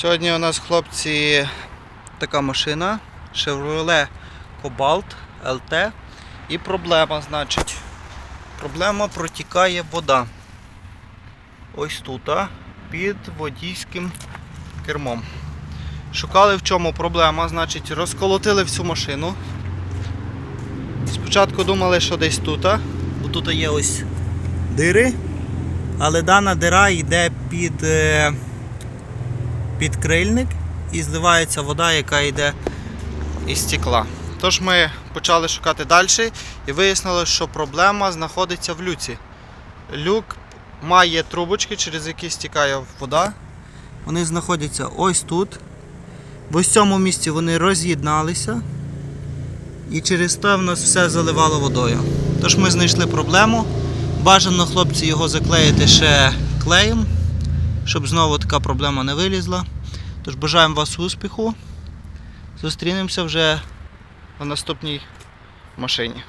Сьогодні у нас, хлопці, така машина Chevrolet Cobalt LT. І проблема, значить. Проблема протікає вода. Ось тут, а, під водійським кермом. Шукали в чому проблема, значить, розколотили всю машину. Спочатку думали, що десь тут, бо тут є ось дири, але дана дира йде під, е, під крильник і зливається вода, яка йде із стекла. Тож ми почали шукати далі і вияснили, що проблема знаходиться в люці. Люк має трубочки, через які стікає вода. Вони знаходяться ось тут. В ось цьому місці вони роз'єдналися. І через те в нас все заливало водою. Тож ми знайшли проблему. Бажано хлопці його заклеїти ще клеєм, щоб знову така проблема не вилізла. Тож бажаємо вас успіху. Зустрінемося вже на наступній машині.